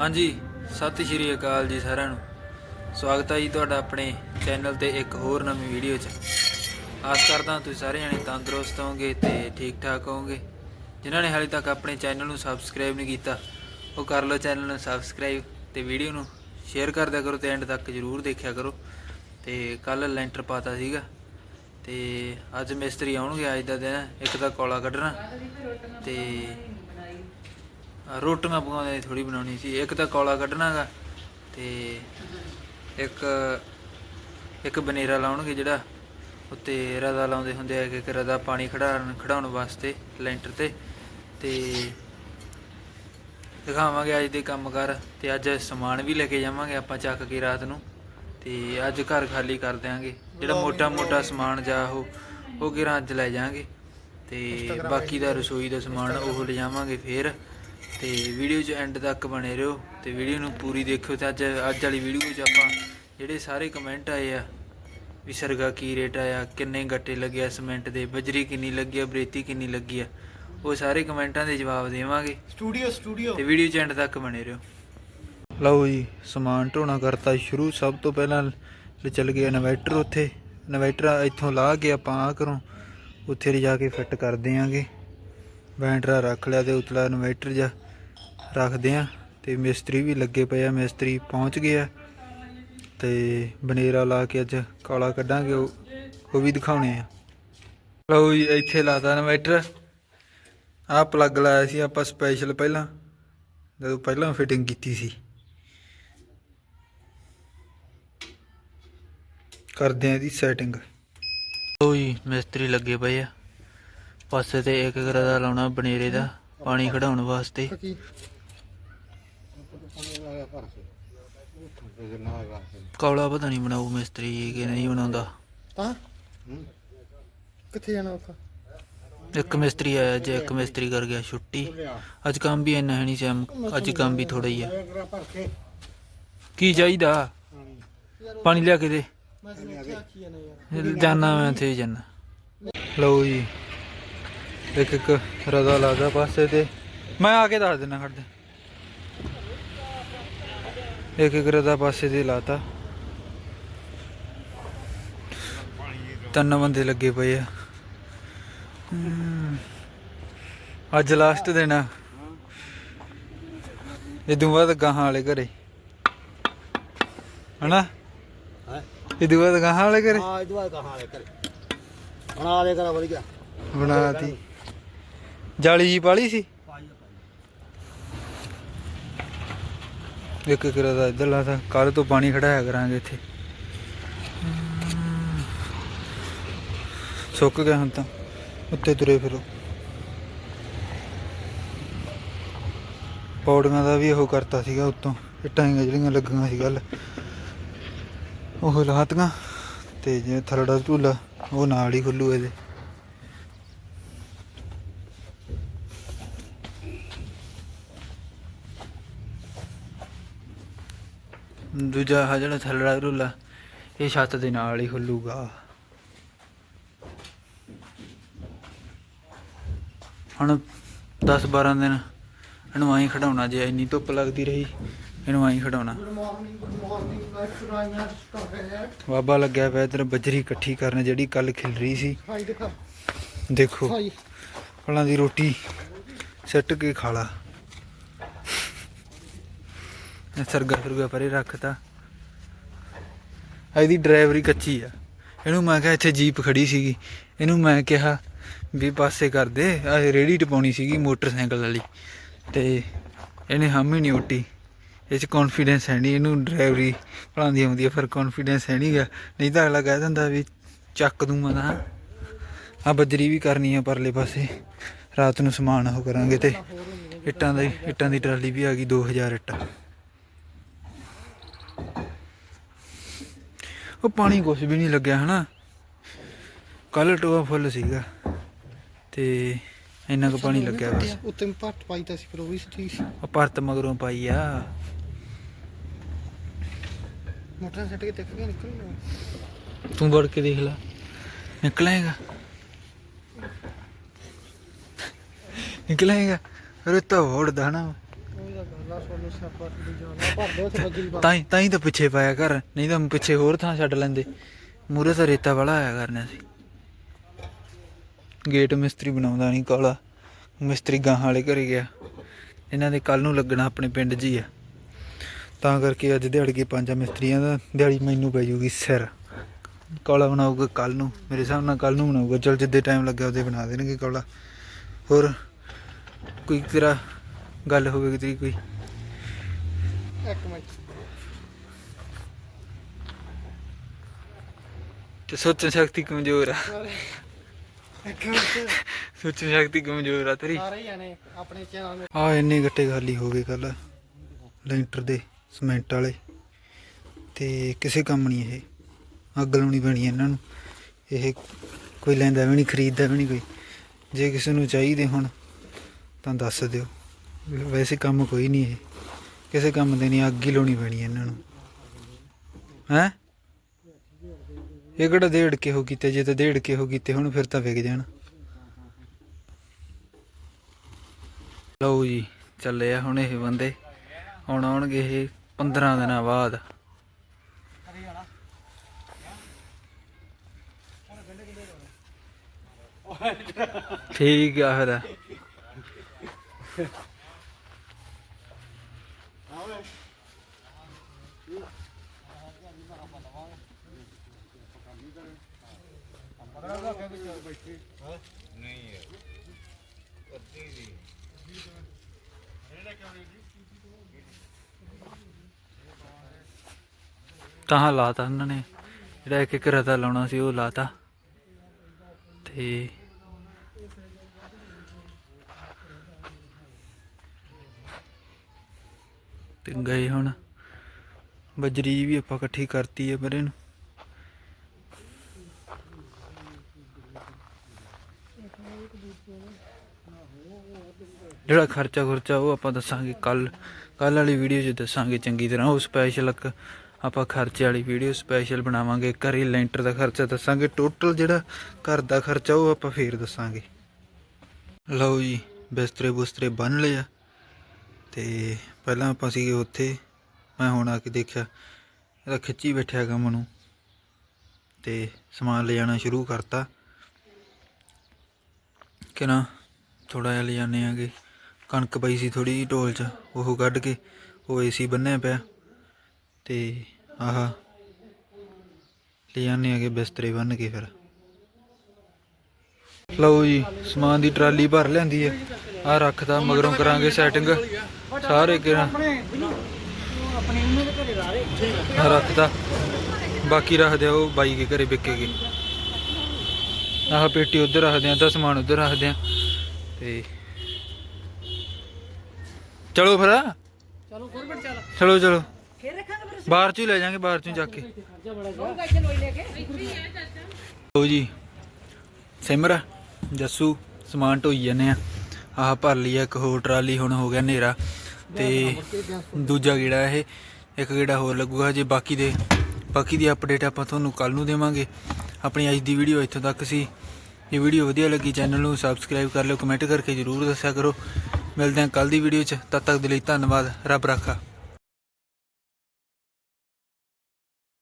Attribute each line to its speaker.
Speaker 1: ਹਾਂਜੀ, ਸਤਿ ਸ਼੍ਰੀ ਅਕਾਲ ਜੀ ਸਾਰਿਆਂ ਨੂੰ। ਸਵਾਗਤ ਹੈ ਜੀ ਤੁਹਾਡਾ ਆਪਣੇ ਚੈਨਲ ਤੇ ਇੱਕ ਹੋਰ ਨਵੀਂ ਵੀਡੀਓ 'ਚ। ਆਸ ਕਰਦਾ ਤੁਸੀਂ ਸਾਰੇ ਜਣੇ ਤੰਦਰੁਸਤ ਹੋਵੋਗੇ ਤੇ ਠੀਕ ਠਾਕ ਹੋਵੋਗੇ। ਜਿਨ੍ਹਾਂ ਨੇ ਹਾਲੇ ਤੱਕ ਆਪਣੇ ਚੈਨਲ ਨੂੰ ਸਬਸਕ੍ਰਾਈਬ ਨਹੀਂ ਕੀਤਾ, ਉਹ ਕਰ ਲਓ ਚੈਨਲ ਨੂੰ ਸਬਸਕ੍ਰਾਈਬ ਤੇ ਵੀਡੀਓ ਨੂੰ ਸ਼ੇਅਰ ਕਰ ਦਿਆ ਕਰੋ ਤੇ ਐਂਡ ਤੱਕ ਜਰੂਰ ਦੇਖਿਆ ਕਰੋ। ਤੇ ਕੱਲ ਲੈਂਟਰ ਪਾਤਾ ਸੀਗਾ ਤੇ ਅੱਜ ਮਿਸਤਰੀ ਆਉਣਗੇ ਅੱਜ ਦਾ ਦਿਨ, ਇੱਕ ਤਾਂ ਕੋਲਾ ਕੱਢਣਾ ਤੇ ਰੋਟੀਆਂ ਪਕਾਉਂਦੇ ਥੋੜੀ ਬਣਾਉਣੀ ਸੀ। ਇੱਕ ਤਾਂ ਕੋਲਾ ਕੱਢਣਾਗਾ ਤੇ ਇੱਕ ਇੱਕ ਬਨੇਰਾ ਲਾਉਣਗੇ ਜਿਹੜਾ ਉੱਤੇ ਰਦਾ ਲਾਉਂਦੇ ਹੁੰਦੇ ਆ ਕਿ ਰਦਾ ਪਾਣੀ ਖੜਾਉਣ ਖੜਾਉਣ ਵਾਸਤੇ ਲੈਂਟਰ ਤੇ। ਤੇ ਦਿਖਾਵਾਂਗੇ ਅੱਜ ਦੇ ਕੰਮ ਕਰ ਤੇ ਅੱਜ ਸਮਾਨ ਵੀ ਲੈ ਕੇ ਜਾਵਾਂਗੇ ਆਪਾਂ ਚੱਕ ਕੇ ਰਾਤ ਨੂੰ। ਤੇ ਅੱਜ ਘਰ ਖਾਲੀ ਕਰ ਦਿਆਂਗੇ। ਜਿਹੜਾ ਮੋਟਾ ਮੋਟਾ ਸਮਾਨ ਜਾ ਉਹ ਉਹ ਕਿਰਾਂ ਅੱਜ ਲੈ ਜਾਾਂਗੇ। ਤੇ ਬਾਕੀ ਦਾ ਰਸੋਈ ਦਾ ਸਮਾਨ ਉਹ ਲੈ ਜਾਵਾਂਗੇ ਫੇਰ। ਤੇ ਵੀਡੀਓ 'ਚ ਐਂਡ ਤੱਕ ਬਣੇ ਰਹੋ ਤੇ ਵੀਡੀਓ ਨੂੰ ਪੂਰੀ ਦੇਖਿਓ ਤੇ ਅੱਜ ਅੱਜ ਵਾਲੀ ਵੀਡੀਓ 'ਚ ਆਪਾਂ ਜਿਹੜੇ ਸਾਰੇ ਕਮੈਂਟ ਆਏ ਆ ਵੀ ਸਰਗਾ ਕੀ ਰੇਟ ਆਇਆ ਕਿੰਨੇ ਗੱਟੇ ਲੱਗਿਆ ਸੀਮੈਂਟ ਦੇ ਬਜਰੀ ਕਿੰਨੀ ਲੱਗੀ ਆ ਬਰੇਤੀ ਕਿੰਨੀ ਲੱਗੀ ਆ ਉਹ ਸਾਰੇ ਕਮੈਂਟਾਂ ਦੇ ਜਵਾਬ ਦੇਵਾਂਗੇ।
Speaker 2: ਸਟੂਡੀਓ ਸਟੂਡੀਓ
Speaker 1: ਤੇ ਵੀਡੀਓ ਚ ਐਂਡ ਤੱਕ ਬਣੇ ਰਹੋ। ਲਓ ਜੀ ਸਮਾਨ ਢੋਣਾ ਕਰਤਾ ਸ਼ੁਰੂ ਸਭ ਤੋਂ ਪਹਿਲਾਂ ਲੈ ਚੱਲ ਗਿਆ ਇਨਵਰਟਰ ਉੱਥੇ। ਇਨਵਰਟਰ ਇੱਥੋਂ ਲਾ ਕੇ ਆਪਾਂ ਆ ਕਰੋ ਉੱਥੇ ਲਿਜਾ ਕੇ ਫਿੱਟ ਕਰ ਦਿਆਂਗੇ। ਬੈਟਰਾ ਰੱਖ ਲਿਆ ਤੇ ਉਤਲਾ ਇਨਵਰਟਰ ਜਾ। ਰੱਖਦੇ ਆ ਤੇ ਮਿਸਤਰੀ ਵੀ ਲੱਗੇ ਪਏ ਆ, ਮਿਸਤਰੀ ਪਹੁੰਚ ਗਏ ਆ ਤੇ ਬਨੇਰਾ ਲਾ ਕੇ ਅੱਜ ਕਾਲਾ ਕੱਢਾਂਗੇ, ਉਹ ਉਹ ਵੀ ਦਿਖਾਉਣੇ ਆ। ਲਓ ਜੀ, ਇੱਥੇ ਲਾਤਾ ਇਨਵਰਟਰ। ਆਹ ਪਲੱਗ ਲਾਇਆ ਸੀ ਆਪਾਂ ਸਪੈਸ਼ਲ ਪਹਿਲਾਂ, ਜਦੋਂ ਪਹਿਲਾਂ ਫਿਟਿੰਗ ਕੀਤੀ ਸੀ। ਕਰਦੇ ਆ ਇਹਦੀ ਸੈਟਿੰਗ ਲਓ ਜੀ, ਮਿਸਤਰੀ ਲੱਗੇ ਪਏ ਆ। ਪਾਸੇ ਤੇ ਇੱਕ ਗਰਦਾ ਲਾਉਣਾ ਬਨੇਰੇ ਦਾ, ਪਾਣੀ ਖੜਾਉਣ ਵਾਸਤੇ। ਕੌਲਾ ਪਤਾ ਨਹੀਂ ਬਣਾਊ ਮਿਸਤਰੀ ਕਿ ਨਹੀਂ ਬਣਾਉਂਦਾ।
Speaker 2: ਤਾਂ? ਕਿੱਥੇ ਜਾਣਾ ਉੱਥੇ?
Speaker 1: ਇੱਕ ਮਿਸਤਰੀ ਆਇਆ ਜੇ ਇੱਕ ਮਿਸਤਰੀ ਕਰ ਗਿਆ ਛੁੱਟੀ। ਅੱਜ ਕੰਮ ਵੀ ਇੰਨਾ ਹੈ ਨਹੀਂ ਸੈਮ ਅੱਜ ਕੰਮ ਵੀ ਥੋੜਾ ਹੀ ਆ। ਕੀ ਚਾਹੀਦਾ? ਪਾਣੀ ਲਿਆ ਕੇ ਦੇ। ਜਾਨਾ ਮੈਂ ਤੇ ਜਾਨਾ। ਲਓ ਜੀ। ਇੱਕ ਇੱਕ ਰਦਾ ਲਾਦਾ ਪਾਸੇ ਤੇ। ਮੈਂ ਆ ਕੇ ਦੱਸ ਦਿੰਦਾ ਖੜ ਦੇ ਇੱਕ ਇੱਕ ਰਦਾ ਪਾਸੇ ਤੇ ਲਾਤਾ। ਤਿੰਨ ਬੰਦੇ ਲੱਗੇ ਪਏ ਆ। ਅੱਜ ਲਾਸਟ ਦਿਨ ਆ। ਇਦੋਂ ਬਾਅਦ ਗਾਹਾਂ ਵਾਲੇ ਘਰੇ। ਹਨਾ?
Speaker 2: ਹੈ?
Speaker 1: ਇਦੋਂ ਬਾਅਦ ਗਾਹਾਂ ਵਾਲੇ ਘਰੇ।
Speaker 2: ਹਾਂ ਇਹਦੇ ਬਾਅਦ ਕਹਾਂ ਲੈ ਕਰ ਬਣਾ ਲੈ ਕਰ ਵਧੀਆ।
Speaker 1: ਬਣਾਤੀ। ਜਾਲੀ ਜੀ ਪਾਲੀ ਸੀ? ਇੱਕ ਇੱਕ ਦਾ ਇੱਧਰ ਲਾਤਾ ਕੱਲ ਤੋਂ ਪਾਣੀ ਖੜਾਇਆ ਕਰਾਂਗੇ ਇੱਥੇ। ਸੁੱਕ ਗਿਆ ਹੁਣ ਤਾਂ, ਉੱਤੇ ਤੁਰੇ ਫਿਰੋ। ਪੌੜੀਆਂ ਦਾ ਵੀ ਉਹ ਕਰਤਾ ਸੀਗਾ ਉੱਤੋਂ, ਇੱਟਾਂ ਜਿਹੀਆਂ ਜਿਹੜੀਆਂ ਲੱਗੀਆਂ ਸੀ ਗੱਲ ਉਹ ਲਾਤੀਆਂ ਤੇ ਜੇ ਥਰੜਾ ਝੂਲਾ, ਉਹ ਨਾਲ ਹੀ ਖੁੱਲੂ ਇਹਦੇ। ਦੂਜਾ ਆਹ ਜਿਹੜਾ ਥੱਲੜਾ ਝੂਲਾ ਇਹ ਛੱਤ ਦੇ ਨਾਲ ਹੀ ਖੁੱਲੂਗਾ। ਹੁਣ 10 12 ਦਿਨ ਇਹਨੂੰ ਆਈ ਖੜਾਉਣਾ ਜੇ ਇੰਨੀ ਧੁੱਪ ਲੱਗਦੀ ਰਹੀ ਇਹਨੂੰ ਆਈ ਖੜਾਉਣਾ ਬਾਬਾ ਲੱਗਿਆ ਪਿਆ ਇਧਰ ਬਜਰੀ ਇਕੱਠੀ ਕਰਨ ਜਿਹੜੀ ਕੱਲ ਖਿਲ ਰਹੀ ਸੀ।
Speaker 2: ਦਿਖਾ।
Speaker 1: ਫਲਾਂ ਦੀ ਰੋਟੀ ਸੱਟ ਕੇ ਖਾ ਲਾ। ਇਹ ਸਰਗਾ ਸਰਗਾ ਪਰੇ ਰੱਖਤਾ। ਇਹਦੀ ਡਰਾਈਵਰੀ ਕੱਚੀ ਆ। ਇਹਨੂੰ ਮੈਂ ਕਿਹਾ ਇੱਥੇ ਜੀਪ ਖੜੀ ਸੀਗੀ। ਇਹਨੂੰ ਮੈਂ ਕਿਹਾ ਵੀ ਪਾਸੇ ਕਰ ਦੇ ਆ ਰੇੜੀ ਟਪਾਉਣੀ ਸੀਗੀ ਮੋਟਰਸਾਈਕਲ ਵਾਲੀ। ਤੇ ਇਹਨੇ ਹਮ ਹੀ ਨਹੀਂ ਉੱਟੀ। ਇਹ ਚ ਕੌਨਫੀਡੈਂਸ ਹੈ ਨਹੀਂ, ਇਹਨੂੰ ਡਰਾਈਵਰੀ ਭਲਾਂਦੀ ਆਉਂਦੀ ਹੈ ਪਰ ਕੌਨਫੀਡੈਂਸ ਹੈ ਨਹੀਂਗਾ। ਨਹੀਂ ਤਾਂ ਅਗਲਾ ਕਹਿ ਦਿੰਦਾ ਵੀ ਚੱਕ ਦੂੰ ਮੈਂ ਆ ਬਜਰੀ ਵੀ ਕਰਨੀ ਆ ਪਰਲੇ ਪਾਸੇ। ਰਾਤ ਨੂੰ ਸਮਾਨ ਉਹ ਕਰਾਂਗੇ ਤੇ ਇੱਟਾਂ ਦੀ ਇੱਟਾਂ ਦੀ ਟਰਾਲੀ ਵੀ ਆ ਗਈ 2000 ਇੱਟਾਂ। ਉਹ ਪਾਣੀ ਕੁਛ ਵੀ ਨਹੀਂ ਲੱਗਿਆ ਹਨਾ। ਕੱਲ ਟੋਆ ਫੁੱਲ ਸੀਗਾ ਤੇ ਇੰਨਾ ਕੁ ਪਾਣੀ ਲੱਗਿਆ ਬਸ।
Speaker 2: ਉੱਤੇ ਪੱਟ ਪਾਈ ਤਾਂ ਸੀ ਫਿਰ ਉਹ ਵੀ ਠੀਕ ਸੀ।
Speaker 1: ਉਹ ਪਰਤ ਮਗਰੋਂ ਪਾਈ ਆ।
Speaker 2: ਮੋਟਰ ਸੱਟ ਕੇ ਦੇਖ ਕੇ ਨਿਕਲ
Speaker 1: ਤੂੰ ਵੜ ਕੇ ਦੇਖ ਲੈ। ਨਿਕਲੇਗਾ। ਨਿਕਲੇਗਾ। ਫਿਰ ਤਾਂ ਹੋੜਦਾ ਨਾ
Speaker 2: ਸੋਨੂੰ ਸਿਆਪਾ ਦੀ ਜਾਣਾ ਭਰ ਉੱਥੇ ਬੱਜੀ
Speaker 1: ਤਾਂ ਹੀ ਤਾਂ ਹੀ ਤਾਂ ਪਿੱਛੇ ਪਾਇਆ ਕਰ ਨਹੀਂ ਤਾਂ ਪਿੱਛੇ ਹੋਰ ਥਾਂ ਛੱਡ ਲੈਂਦੇ। ਮੂਰੇ ਤਾਂ ਰੇਤਾ ਵਾਲਾ ਆਇਆ ਕਰਨਾ ਸੀ ਗੇਟ ਮਿਸਤਰੀ ਬਣਾਉਂਦਾ ਨਹੀਂ, ਕਾਲਾ। ਮਿਸਤਰੀ ਗਾਹਾਂ ਵਾਲੇ ਘਰੇ ਗਿਆ। ਇਹਨਾਂ ਦੇ ਕੱਲ ਨੂੰ ਲੱਗਣਾ ਆਪਣੇ ਪਿੰਡ 'ਚ ਹੀ ਆ। ਤਾਂ ਕਰਕੇ ਅੱਜ ਦਿਹਾੜੀ ਕੇ ਪੰਜਾਂ ਮਿਸਤਰੀਆਂ ਦਾ ਦਿਹਾੜੀ ਮੈਨੂੰ ਪੈ ਜੂਗੀ ਸਿਰ। ਕਾਲਾ ਬਣਾਊਗਾ ਕੱਲ ਨੂੰ, ਮੇਰੇ ਹਿਸਾਬ ਨਾਲ ਕੱਲ ਨੂੰ ਬਣਾਊਗਾ। ਚਲ ਜਿੱਦੇ ਟਾਈਮ ਲੱਗਿਆ ਉਹਦੇ ਬਣਾ ਦੇਣਗੇ ਕਾਲਾ। ਹੋਰ ਕੋਈ ਤੇਰਾ ਗੱਲ ਹੋਵੇਗੀ ਤੇਰੀ ਕੋਈ?
Speaker 2: ਇੱਕ ਮਿੰਟ।
Speaker 1: ਤੇ ਸੋਚਣ ਸ਼ਕਤੀ ਕਮਜ਼ੋਰ ਆ।
Speaker 2: ਇੱਕ ਮਿੰਟ।
Speaker 1: ਸੋਚਣ ਸ਼ਕਤੀ ਕਮਜ਼ੋਰ ਆ ਤੇਰੀ।
Speaker 2: ਸਾਰੇ ਜਾਣੇ ਆਪਣੇ ਚੈਨਲ ਨੂੰ
Speaker 1: ਆ ਇੰਨੇ ਗੱਟੇ ਖਾਲੀ ਹੋ ਗਏ ਕੱਲ ਲੈਂਟਰ ਦੇ ਸੀਮੈਂਟ ਵਾਲੇ। ਤੇ ਕਿਸੇ ਕੰਮ ਨਹੀਂ ਇਹ। ਅੱਗ ਲਾਉਣੀ ਪੈਣੀ ਇਹਨਾਂ ਨੂੰ। ਇਹ ਕੋਈ ਲੈਂਦਾ ਵੀ ਨਹੀਂ ਖਰੀਦਦਾ ਵੀ ਨਹੀਂ ਕੋਈ। ਜੇ ਕਿਸੇ ਨੂੰ ਚਾਹੀਦੇ ਹੁਣ ਤਾਂ ਦੱਸ ਦਿਓ। ਵੈਸੇ ਕੰਮ ਕੋਈ ਨਹੀਂ ਇਹ। ਕਿਸੇ ਕੰਮ ਦੇ ਨਹੀਂ, ਅੱਗ ਹੀ ਲਾਉਣੀ ਪੈਣੀ ਇਹਨਾਂ ਨੂੰ। ਹੈ? ਇਹ ਕਿਹੜਾ ਡੇਢ ਕੇ ਹੋ ਕੀਤੇ, ਜੇ ਤਾਂ ਡੇਢ ਕੇ ਹੋ ਕੀਤੇ, ਹੁਣ ਫਿਰ ਤਾਂ ਵਿਕ ਜਾਣ। ਲਓ ਜੀ, ਚੱਲੇ ਆ ਹੁਣ ਇਹ ਬੰਦੇ। ਹੁਣ ਆਉਣਗੇ ਇਹ 15 ਦਿਨਾਂ ਬਾਅਦ। ਠੀਕ ਆ ਫਿਰ। ਤਾਂ ਲਾਤਾ ਉਹਨਾਂ ਨੇ? ਜਿਹੜਾ ਇੱਕ ਇੱਕ ਰਤਾ ਲਾਉਣਾ ਸੀ, ਉਹ ਲਾਤਾ। ਤੇ ਤੇ ਗਏ ਹੁਣ। ਬਜਰੀ ਵੀ ਆਪਾਂ ਇਕੱਠੀ ਕਰਤੀ ਹੈ ਬਰੇ ਨੂੰ। ਜਿਹੜਾ ਖਰਚਾ ਖਰਚਾ ਉਹ ਆਪਾਂ ਦੱਸਾਂਗੇ ਕੱਲ ਕੱਲ ਵਾਲੀ ਵੀਡੀਓ 'ਚ ਦੱਸਾਂਗੇ ਚੰਗੀ ਤਰ੍ਹਾਂ। ਉਹ ਸਪੈਸ਼ਲ ਆਪਾਂ ਖਰਚੇ ਵਾਲੀ ਵੀਡੀਓ ਸਪੈਸ਼ਲ ਬਣਾਵਾਂਗੇ। ਘਰੇ ਲੈਂਟਰ ਦਾ ਖਰਚਾ ਦੱਸਾਂਗੇ। ਟੋਟਲ ਜਿਹੜਾ ਘਰ ਦਾ ਖਰਚਾ ਉਹ ਆਪਾਂ ਫੇਰ ਦੱਸਾਂਗੇ। ਲਓ ਜੀ, ਬਿਸਤਰੇ ਬੁਸਤਰੇ ਬੰਨ ਲਿਆ ਤੇ ਪਹਿਲਾਂ ਆਪਾਂ ਸੀਗੇ ਉੱਥੇ। ਮੈਂ ਹੁਣ ਆ ਕੇ ਦੇਖਿਆ, ਇਹਦਾ ਖਿੱਚੀ ਬੈਠਿਆ ਕੰਮ ਨੂੰ। ਤੇ ਸਮਾਨ ਲੈ ਜਾਣਾ ਸ਼ੁਰੂ ਕਰਤਾ। ਕਿ ਨਾ ਥੋੜਾ ਜਿਹਾ ਲੈ ਜਾਂਦੇ ਆਗੇ। ਕਣਕ ਪਈ ਸੀ ਥੋੜੀ ਜਿਹੀ ਢੋਲ 'ਚ, ਉਹ ਕੱਢ ਕੇ ਉਹ ਏਸੀ ਬੰਨਿਆ ਪਿਆ। ਤੇ ਆਹ ਲੈ ਜਾਂਦੇ ਆਗੇ ਬਿਸਤਰੇ ਬੰਨ ਕੇ ਫਿਰ। ਲਓ ਜੀ, ਸਮਾਨ ਦੀ ਟਰਾਲੀ ਭਰ ਲੈਂਦੀ ਹੈ। ਆ ਰੱਖਦਾ ਮਗਰੋਂ ਕਰਾਂਗੇ ਸੈਟਿੰਗ ਸਾਰੇ ਕਿਰਾਂ ਰੱਖਦਾ ਬਾਕੀ ਰੱਖਦੇ ਆ ਉਹ ਬਾਈ ਕੇ ਘਰੇ ਵਿਕੇਗੇ ਆਹ ਪੇਟੀ ਉਧਰ ਰੱਖਦੇ ਆ ਤਾਂ ਸਮਾਨ ਉਧਰ ਰੱਖਦੇ ਆ। ਤੇ ਚਲੋ ਫਿਰ।
Speaker 2: ਚਲੋ ਚੱਲ।
Speaker 1: ਚਲੋ ਚਲੋ।
Speaker 2: ਫੇਰ ਰੱਖਾਂਗੇ ਫਿਰ
Speaker 1: ਬਾਹਰ ਚ ਹੀ ਲੈ ਜਾਾਂਗੇ ਬਾਹਰ ਚੋਂ ਕੇ।
Speaker 2: ਜਾ ਲੈ ਕੇ।
Speaker 1: ਲਓ ਜੀ। ਸਿਮਰ ਜੱਸੂ ਸਮਾਨ ਢੋਈ ਜਾਂਦੇ ਆ। ਆਹ ਭਰ ਲਈ ਆ ਇੱਕ ਹੋਰ ਟਰਾਲੀ ਹੁਣ ਹੋ ਗਿਆ ਹਨੇਰਾ। ਤੇ ਦੂਜਾ ਗੇੜਾ ਇਹ ਇੱਕ ਗੇੜਾ ਹੋਰ ਲੱਗੂਗਾ ਜੇ ਬਾਕੀ ਦੇ। ਬਾਕੀ ਦੀ ਅਪਡੇਟ ਆਪਾਂ ਤੁਹਾਨੂੰ ਕੱਲ ਨੂੰ ਦੇਵਾਂਗੇ। ਆਪਣੀ ਅੱਜ ਦੀ ਵੀਡੀਓ ਇੱਥੋਂ ਤੱਕ ਸੀ। ਜੇ ਵੀਡੀਓ ਵਧੀਆ ਲੱਗੀ ਚੈਨਲ ਨੂੰ ਸਬਸਕ੍ਰਾਈਬ ਕਰ ਲਿਓ ਕਮੈਂਟ ਕਰਕੇ ਜਰੂਰ ਦੱਸਿਆ ਕਰੋ। ਮਿਲਦੇ ਹਾਂ ਕੱਲ ਦੀ ਵੀਡੀਓ 'ਚ। ਤਦ ਤੱਕ ਦੇ ਲਈ ਧੰਨਵਾਦ। ਰੱਬ ਰਾਖਾ।